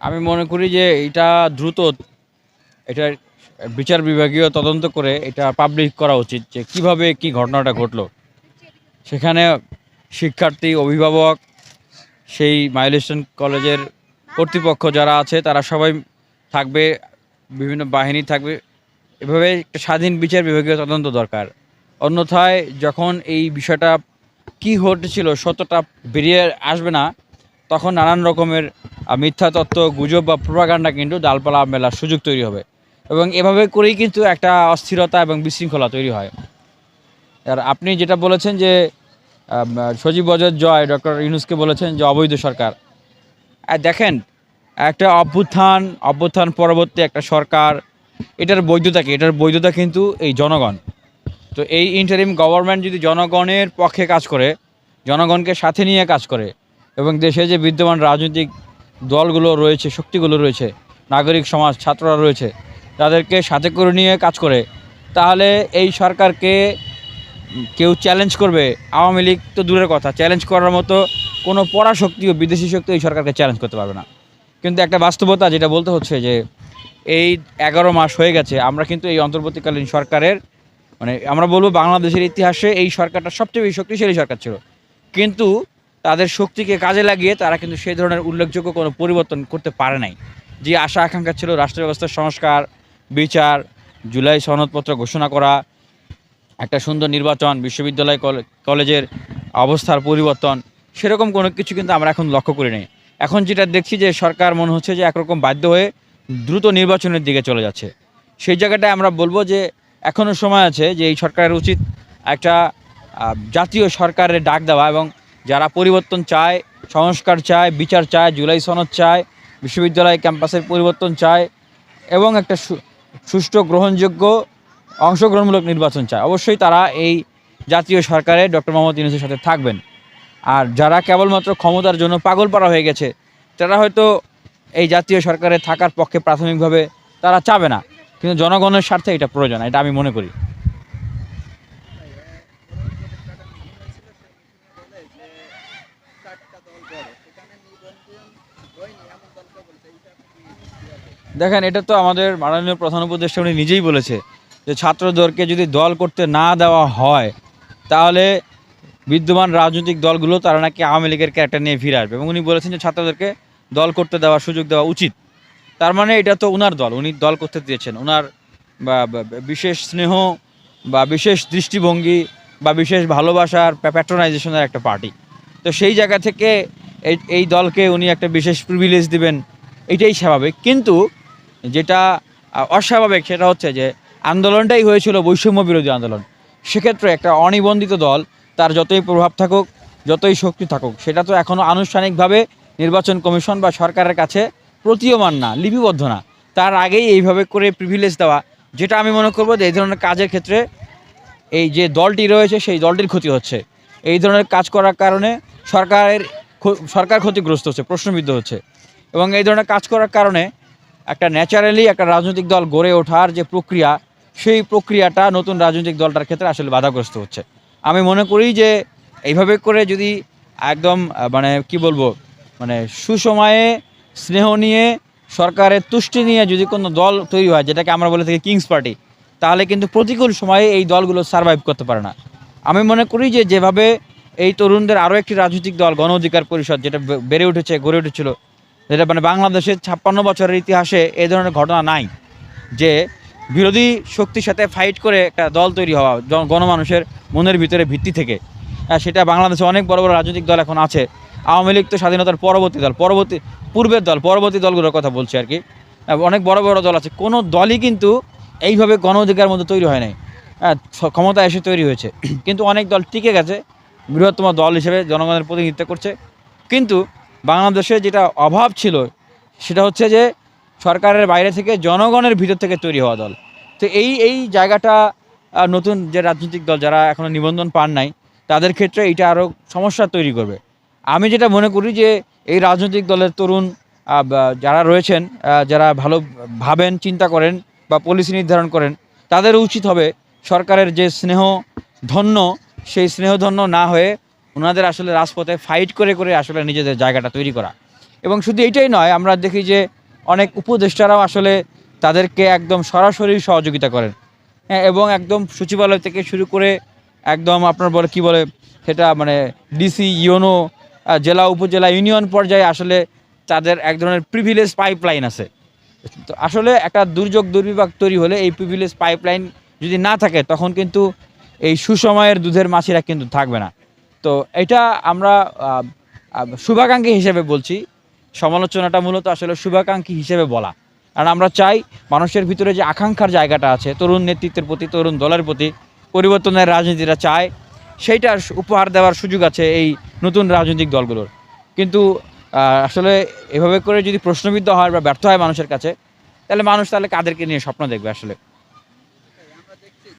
আমি মনে করি যে এটা দ্রুত এটার বিচার বিভাগীয় তদন্ত করে এটা পাবলিক করা উচিত যে কীভাবে কি ঘটনাটা ঘটলো। সেখানে শিক্ষার্থী, অভিভাবক, সেই মাইলস্টোন কলেজের কর্তৃপক্ষ যারা আছে, তারা সবাই থাকবে, বিভিন্ন বাহিনী থাকবে। এভাবে একটা স্বাধীন বিচার বিভাগীয় তদন্ত দরকার। অন্যথায় যখন এই বিষয়টা কি ঘটেছিল সত্যটা বেরিয়ে আসবে না তখন নানান রকমের মিথ্যা তত্ত্ব গুজব বা প্রোপাগান্ডা কিন্তু ডালপালা মেলার সুযোগ তৈরি হবে। এবং এভাবে করেই কিন্তু একটা অস্থিরতা এবং বিশৃঙ্খলা তৈরি হয়। আর আপনি যেটা বলেছেন যে সজীব বজর জয়, ডক্টর ইউনুসকে বলেছেন যে, অবৈধ সরকার। দেখেন, একটা অভ্যুত্থান অভ্যুত্থান পরবর্তী একটা সরকার, এটার বৈধতা কি? এটার বৈধতা কিন্তু এই জনগণ। তো এই ইন্টারিম গভর্নমেন্ট যদি জনগণের পক্ষে কাজ করে, জনগণকে সাথে নিয়ে কাজ করে এবং দেশে যে বিদ্যমান রাজনৈতিক দলগুলো রয়েছে, শক্তিগুলো রয়েছে, নাগরিক সমাজ, ছাত্ররা রয়েছে, তাদেরকে সাথে করে নিয়ে কাজ করে, তাহলে এই সরকারকে কেউ চ্যালেঞ্জ করবে? আওয়ামী লীগ তো দূরের কথা চ্যালেঞ্জ করার মতো কোনো পরাশক্তি ও বিদেশি শক্তি এই সরকারকে চ্যালেঞ্জ করতে পারবে না। কিন্তু একটা বাস্তবতা যেটা বলতে হচ্ছে যে, এই এগারো মাস হয়ে গেছে, আমরা কিন্তু এই অন্তর্বর্তীকালীন সরকারের মানে আমরা বলব বাংলাদেশের ইতিহাসে এই সরকারটা সবচেয়ে বেশি শক্তিশালী সরকার ছিল। কিন্তু তাদের শক্তিকে কাজে লাগিয়ে তারা কিন্তু সেই ধরনের উল্লেখযোগ্য কোনো পরিবর্তন করতে পারে নাই। যে আশা আকাঙ্ক্ষা ছিল রাষ্ট্র ব্যবস্থার সংস্কার, বিচার, জুলাই সনদপত্র ঘোষণা করা, একটা সুন্দর নির্বাচন, বিশ্ববিদ্যালয় কলে- কলেজের অবস্থার পরিবর্তন, সেরকম কোনো কিছু কিন্তু আমরা এখন লক্ষ্য করি নাই। এখন যেটা দেখছি যে সরকার মনে হচ্ছে যে একরকম বাধ্য হয়ে দ্রুত নির্বাচনের দিকে চলে যাচ্ছে। সেই জায়গাটায় আমরা বলব যে এখনও সময় আছে যে এই সরকারের উচিত একটা জাতীয় সরকারের ডাক দেওয়া এবং যারা পরিবর্তন চায়, সংস্কার চায়, বিচার চায়, জুলাই সনদ চায়, বিশ্ববিদ্যালয় ক্যাম্পাসের পরিবর্তন চায় এবং একটা সুষ্ঠু গ্রহণযোগ্য অংশগ্রহণমূলক নির্বাচন চায়, অবশ্যই তারা এই জাতীয় সরকারে ডক্টর মোহাম্মদ ইউনুসের সাথে থাকবেন। আর যারা কেবলমাত্র ক্ষমতার জন্য পাগল পাড়া হয়ে গেছে, তারা হয়তো এই জাতীয় সরকারে থাকার পক্ষে প্রাথমিকভাবে তারা চাবে না। কিন্তু জনগণের স্বার্থে এটা প্রয়োজন, এটা আমি মনে করি। দেখেন, এটা তো আমাদের মাননীয় প্রধান উপদেষ্টা উনি নিজেই বলেছে যে ছাত্রদেরকে যদি দল করতে না দেওয়া হয়, তাহলে বিদ্যমান রাজনৈতিক দলগুলো তারা নাকি আওয়ামী লীগের ক্যারেক্টার নিয়ে ফিরে আসবে। এবং উনি বলেছেন যে ছাত্রদেরকে দল করতে দেওয়ার সুযোগ দেওয়া উচিত। তার মানে এটা তো ওনার দল, উনি দল করতে দিয়েছেন। ওনার বা বিশেষ স্নেহ বা বিশেষ দৃষ্টিভঙ্গি বা বিশেষ ভালোবাসার প্যাট্রোনাইজেশনের একটা পার্টি তো সেই জায়গা থেকে এই দলকে উনি একটা বিশেষ প্রিভিলেজ দিবেন, এটাই স্বাভাবিক। কিন্তু যেটা অস্বাভাবিক সেটা হচ্ছে যে আন্দোলনটাই হয়েছিল বৈষম্য বিরোধী আন্দোলন। সেক্ষেত্রে একটা অনিবন্ধিত দল, তার যতই প্রভাব থাকুক, যতই শক্তি থাকুক, সেটা তো এখনও আনুষ্ঠানিকভাবে নির্বাচন কমিশন বা সরকারের কাছে প্রতীয়মান না, লিপিবদ্ধ না। তার আগেই এইভাবে করে প্রিভিলেজ দেওয়া, যেটা আমি মনে করব যে এই ধরনের কাজের ক্ষেত্রে এই যে দলটি রয়েছে, সেই দলটির ক্ষতি হচ্ছে। এই ধরনের কাজ করার কারণে সরকারের সরকার ক্ষতিগ্রস্ত হচ্ছে, প্রশ্নবিদ্ধ হচ্ছে। এবং এই ধরনের কাজ করার কারণে একটা ন্যাচারালি একটা রাজনৈতিক দল গড়ে ওঠার যে প্রক্রিয়া, সেই প্রক্রিয়াটা নতুন রাজনৈতিক দলটার ক্ষেত্রে আসলে বাধাগ্রস্ত হচ্ছে। আমি মনে করি যে এইভাবে করে যদি একদম মানে কি বলব মানে সুসময়ে স্নেহ নিয়ে, সরকারের তুষ্টি নিয়ে যদি কোনো দল তৈরি হয়, যেটাকে আমরা বলে থাকি কিংস পার্টি তাহলে কিন্তু প্রতিকূল সময়ে এই দলগুলো সার্ভাইভ করতে পারে না। আমি মনে করি যে যেভাবে এই তরুণদের আরও একটি রাজনৈতিক দল, গণ অধিকার পরিষদ, যেটা বেড়ে উঠেছে, গড়ে উঠেছিল যেটা মানে বাংলাদেশের ছাপ্পান্ন বছরের ইতিহাসে এই ধরনের ঘটনা নাই। যে বিরোধী শক্তির সাথে ফাইট করে একটা দল তৈরি হওয়া গণমানুষের মনের ভিতরে ভিত্তি থেকে। সেটা বাংলাদেশে অনেক বড় বড় রাজনৈতিক দল এখন আছে। আওয়ামী লীগ তো স্বাধীনতার পরবর্তী দল, পরবর্তী, পূর্বের দল, পরবর্তী দলগুলোর কথা বলছি আর কি। অনেক বড় বড় দল আছে। কোনো দলই কিন্তু এইভাবে গণ অধিকার মধ্যে তৈরি হয় নাই। ক্ষমতা এসে তৈরি হয়েছে। কিন্তু অনেক দল টিকে গেছে। বৃহত্তম দল হিসেবে জনগণের প্রতিনিধিত্ব করছে। কিন্তু বাংলাদেশে যেটা অভাব ছিল, সেটা হচ্ছে যে সরকারের বাইরে থেকে জনগণের ভিতর থেকে তৈরি হওয়া দল। তো এই এই জায়গাটা নতুন যে রাজনৈতিক দল যারা এখনও নিবন্ধন পান নাই, তাদের ক্ষেত্রে এটা আরও সমস্যা তৈরি করবে। আমি যেটা মনে করি যে এই রাজনৈতিক দলের তরুণ যারা রয়েছেন যারা ভালো ভাবেন, চিন্তা করেন বা পলিসি নির্ধারণ করেন, তাদের উচিত হবে সরকারের যে স্নেহ ধন্য সেই স্নেহধন্য না হয়ে ওনাদের আসলে রাজপথে ফাইট করে করে আসলে নিজেদের জায়গাটা তৈরি করা। এবং শুধু এইটাই নয়, আমরা দেখি যে অনেক উপদেষ্টারাও আসলে তাদেরকে একদম সরাসরি সহযোগিতা করেন। হ্যাঁ এবং একদম সচিবালয় থেকে শুরু করে একদম আপনার বলে, কি বলে সেটা মানে ডিসি ইউনো জেলা, উপজেলা, ইউনিয়ন পর্যায়ে আসলে তাদের এক ধরনের প্রিভিলেজ পাইপলাইন আছে। তো আসলে একটা দুর্যোগ দুর্বিভাগ তৈরি হলে এই প্রিভিলেজ পাইপলাইন যদি না থাকে, তখন কিন্তু এই সুসময়ের দুধের মাছিরা কিন্তু থাকবে না। তো এটা আমরা শুভাকাঙ্ক্ষী হিসেবে বলছি। সমালোচনাটা মূলত আসলে শুভাকাঙ্ক্ষী হিসেবে বলা। কারণ আমরা চাই মানুষের ভিতরে যে আকাঙ্ক্ষার জায়গাটা আছে, তরুণ নেতৃত্বের প্রতি, তরুণ দলের প্রতি পরিবর্তনের রাজনীতিটা চায়, সেইটার উপহার দেওয়ার সুযোগ আছে এই নতুন রাজনৈতিক দলগুলোর। কিন্তু আসলে এভাবে করে যদি প্রশ্নবিদ্ধ হয় বা ব্যর্থ হয় মানুষের কাছে, তাহলে মানুষ তাহলে কাদেরকে নিয়ে স্বপ্ন দেখবে আসলে?